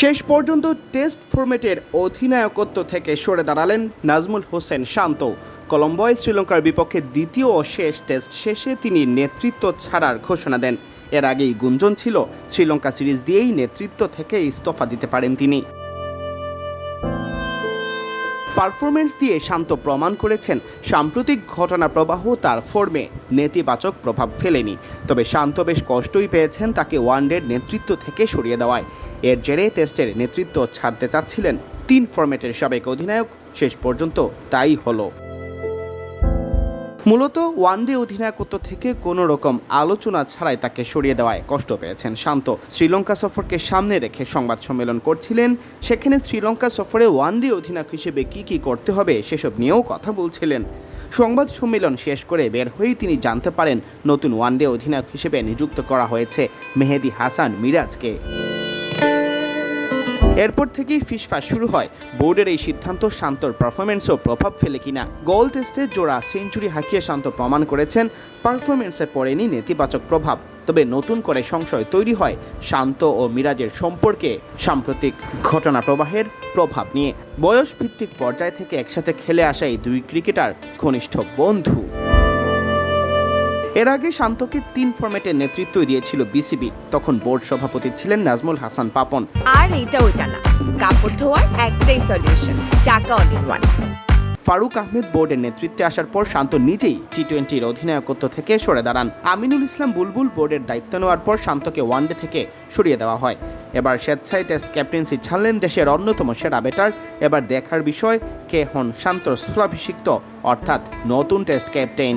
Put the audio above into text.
শেষ পর্যন্ত টেস্ট ফরম্যাটের অধিনায়কত্ব থেকে সরে দাঁড়ালেন নাজমুল হোসেন শান্ত। কলম্বোয় শ্রীলঙ্কার বিপক্ষে দ্বিতীয় ও শেষ টেস্ট শেষে তিনি নেতৃত্ব ছাড়ার ঘোষণা দেন। এর আগেই গুঞ্জন ছিল, শ্রীলঙ্কা সিরিজ দিয়েই নেতৃত্ব থেকে ইস্তফা দিতে পারেন তিনি। পারফরমেন্স দিয়ে শান্ত প্রমাণ করেছেন সাম্প্রতিক ঘটনা প্রবাহ তার ফর্মে। নেতিবাচক প্রভাব ফেলেনি, তবে শান্ত বেশ কষ্টই পেয়েছেন তাকে ওয়ানডের নেতৃত্ব থেকে সরিয়ে দেওয়ায়। এর জেরে টেস্টের নেতৃত্ব ছাড়তে চাচ্ছিলেন তিন ফর্মেটের সাবেক অধিনায়ক, শেষ পর্যন্ত তাই হলো। মূলত ওয়ানডে অধিনায়কত্ব থেকে কোনো রকম আলোচনা ছাড়াই তাকে সরিয়ে দেওয়ায় কষ্ট পেয়েছেন শান্ত। শ্রীলঙ্কা সফরকে সামনে রেখে সংবাদ সম্মেলন করছিলেন। সেখানে শ্রীলঙ্কা সফরে ওয়ানডে অধিনায়ক হিসেবে কি কি করতে হবে সেসব নিয়েও কথা বলছিলেন। সংবাদ সম্মেলন শেষ করে বের হয়েই তিনি জানতে পারেন, নতুন ওয়ানডে অধিনায়ক হিসেবে নিযুক্ত করা হয়েছে মেহেদি হাসান মিরাজকে। এরপর থেকেই ফিসফাস শুরু হয়। বোর্ডের এই সিদ্ধান্ত শান্তর পারফরমেন্সও প্রভাব ফেলে কিনা? গোল টেস্টে জোড়া সেঞ্চুরি হাঁকিয়ে শান্ত প্রমাণ করেছেন পারফরমেন্সে পড়েনি নেতিবাচক প্রভাব। তবে নতুন করে সংশয় তৈরি হয় শান্ত ও মিরাজের সম্পর্কে সাম্প্রতিক ঘটনা প্রবাহের প্রভাব নিয়ে। বয়স ভিত্তিক পর্যায় থেকে একসাথে খেলে আসা এই দুই ক্রিকেটার ঘনিষ্ঠ বন্ধু। এর আগে শান্তকে তিন ফরম্যাটের নেতৃত্ব দিয়েছিল বিসিবি। তখন বোর্ড সভাপতি ছিলেন নাজমুল হাসান পাপন। আর এটা ওইটা না। কাপড় ধোয়ার একটাই সলিউশন চাকা all in one Faruque Ahmed বোর্ডের নেতৃত্বে আসার পর শান্ত নিজেই টি টোয়েন্টির অধিনায়কত্ব থেকে সরে দাঁড়ান। আমিনুল ইসলাম বুলবুল বোর্ডের দায়িত্ব নেওয়ার পর শান্তকে ওয়ানডে থেকে সরিয়ে দেওয়া হয়। এবার স্বেচ্ছায় টেস্ট ক্যাপ্টেন্সি ছাড়লেন দেশের অন্যতম সেরা ব্যাটার এবার দেখার বিষয় কে হন শান্তর স্থলাভিষিক্ত অর্থাৎ নতুন test captain